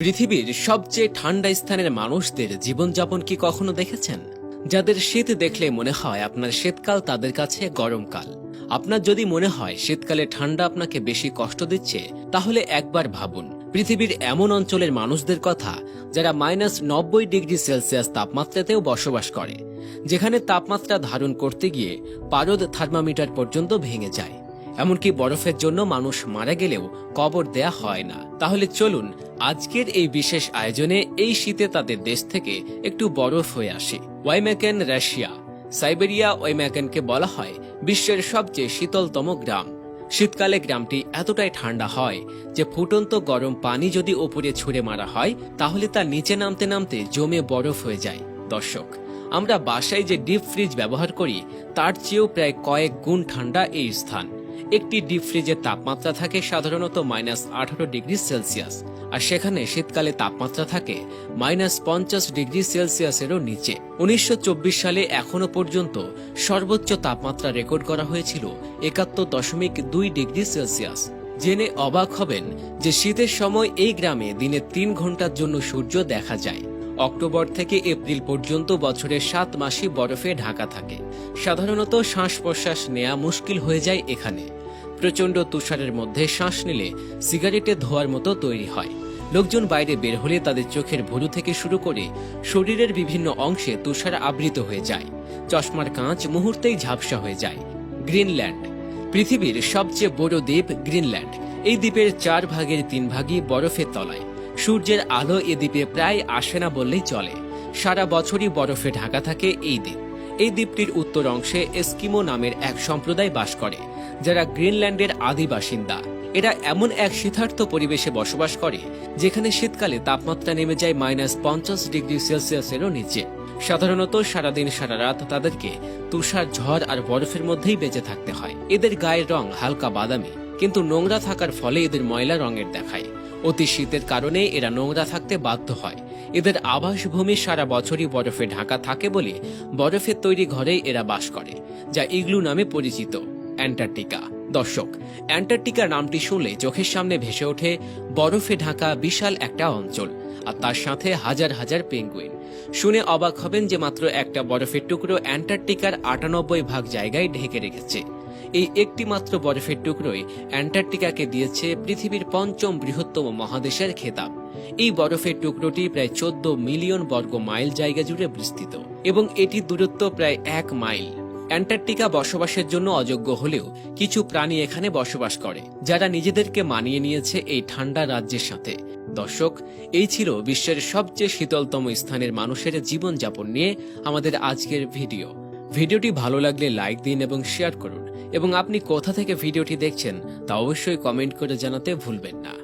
পৃথিবীর সবচেয়ে ঠান্ডা স্থানের মানুষদের জীবনযাপন কি কখনো দেখেছেন? যাদের শীত দেখলে মনে হয় আপনার শীতকাল তাদের কাছে গরমকাল। আপনার যদি মনে হয় শীতকালে ঠান্ডা আপনাকে বেশি কষ্ট দিচ্ছে, তাহলে একবার ভাবুন, পৃথিবীর এমন অঞ্চলের মানুষদের কথা যারা মাইনাস নব্বই ডিগ্রি সেলসিয়াস তাপমাত্রাতেও বসবাস করে, যেখানে তাপমাত্রা ধারণ করতে গিয়ে পারদ থার্মামিটার পর্যন্ত ভেঙে যায়। এমনকি বরফের জন্য মানুষ মারা গেলেও কবর দেয়া হয় না। তাহলে চলুন আজকের এই বিশেষ আয়োজনে এই শীতে তাদের দেশ থেকে একটু বরফ হয়ে আসে। ওয়াইম্যাকেন, রাশিয়া। সাইবেরিয়া, ওয়াইম্যাকেনকে বলা হয় বিশ্বের সবচেয়ে শীতলতম গ্রাম। শীতকালে গ্রামটি এতটাই ঠান্ডা হয় যে ফুটন্ত গরম পানি যদি ওপরে ছুঁড়ে মারা হয়, তাহলে তা নিচে নামতে নামতে জমে বরফ হয়ে যায়। দর্শক, আমরা বাসায় যে ডিপ ফ্রিজ ব্যবহার করি, তার চেয়েও প্রায় কয়েক গুণ ঠান্ডা এই স্থান। একটি ডিপ ফ্রিজের তাপমাত্রা থাকে সাধারণত মাইনাস আঠারো ডিগ্রি সেলসিয়াস, আর সেখানে শীতকালে তাপমাত্রা থাকে মাইনাস পঞ্চাশ ডিগ্রি সেলসিয়াসেরও নিচে। উনিশশো চব্বিশ সালে এখনও পর্যন্ত সর্বোচ্চ তাপমাত্রা রেকর্ড করা হয়েছিল একাত্তর দশমিক দুই ডিগ্রি সেলসিয়াস। জেনে অবাক হবেন যে শীতের সময় এই গ্রামে দিনে তিন ঘণ্টার জন্য সূর্য দেখা যায়। অক্টোবর থেকে এপ্রিল পর্যন্ত বছরের সাত মাসই বরফে ঢাকা থাকে। সাধারণত শ্বাস প্রশ্বাস নেওয়া মুশকিল হয়ে যায় এখানে। প্রচণ্ড তুষারের মধ্যে শ্বাস নিলে সিগারেটে ধোয়ার মতো তৈরি হয়। লোকজন বাইরে বের হলে তাদের চোখের ভুরু থেকে শুরু করে শরীরের বিভিন্ন অংশে তুষার আবৃত হয়ে যায়। চশমার কাঁচ মুহূর্তেই ঝাপসা হয়ে যায়। গ্রিনল্যান্ড। পৃথিবীর সবচেয়ে বড় দ্বীপ গ্রিনল্যান্ড। এই দ্বীপের চার ভাগের তিন ভাগই বরফের তলায়। সূর্যের আলো এ দ্বীপে প্রায় আসে না বললেই চলে। সারা বছরই বরফে ঢাকা থাকে এই দ্বীপ। এই দ্বীপটির উত্তর অংশে এস্কিমো নামের এক সম্প্রদায় বাস করে, যারা গ্রিনল্যান্ডের আদি বাসিন্দা। এরা এমন এক শীতার্থ পরিবেশে বসবাস করে, যেখানে শীতকালে তাপমাত্রা নেমে যায় মাইনাস পঞ্চাশ ডিগ্রি সেলসিয়াসেরও নিচে। সাধারণত সারাদিন সারা রাত তাদেরকে তুষার ঝড় আর বরফের মধ্যেই বেঁচে থাকতে হয়। এদের গায়ের রং হালকা বাদামি, কিন্তু নোংরা থাকার ফলে এদের ময়লা রঙের দেখায়। অতি শীতের কারণে এরা নোংরা থাকতে বাধ্য হয়। এদের আবাসভূমি সারা বছরই বরফে ঢাকা থাকে বলে বরফের তৈরি ঘরেই এরা বাস করে, যা ইগলু নামে পরিচিত, অ্যান্টার্কটিকা। দর্শক অ্যান্টার্কটিকা নামটি শুনলে চোখের সামনে ভেসে ওঠে বরফে ঢাকা বিশাল একটা অঞ্চল, আর তার সাথে হাজার হাজার পেঙ্গুইন। শুনে অবাক হবেন যে মাত্র একটা বরফের টুকরো অ্যান্টার্কটিকার আটানব্বই ভাগ জায়গায় ঢেকে রেখেছে। এই একটি মাত্র বরফের টুকরোই অ্যান্টার্কটিকাকে দিয়েছে পৃথিবীর পঞ্চম বৃহত্তম মহাদেশের খেতাব। এই বরফের টুকরোটি প্রায় চোদ্দ মিলিয়ন বর্গ মাইল জায়গা জুড়ে বিস্তৃত এবং এটির দূরত্ব প্রায় এক মাইল। অ্যান্টার্কটিকা বসবাসের জন্য অযোগ্য হলেও কিছু প্রাণী এখানে বসবাস করে, যারা নিজেদেরকে মানিয়ে নিয়েছে এই ঠান্ডা রাজ্যের সাথে। দর্শক, এই ছিল বিশ্বের সবচেয়ে শীতলতম স্থানের মানুষের জীবনযাপন নিয়ে আমাদের আজকের ভিডিও। ভিডিওটি ভালো লাগলে লাইক দিন এবং শেয়ার করুন। এবং আপনি কোথা থেকে ভিডিওটি দেখছেন তা অবশ্যই কমেন্ট করে জানাতে ভুলবেন না।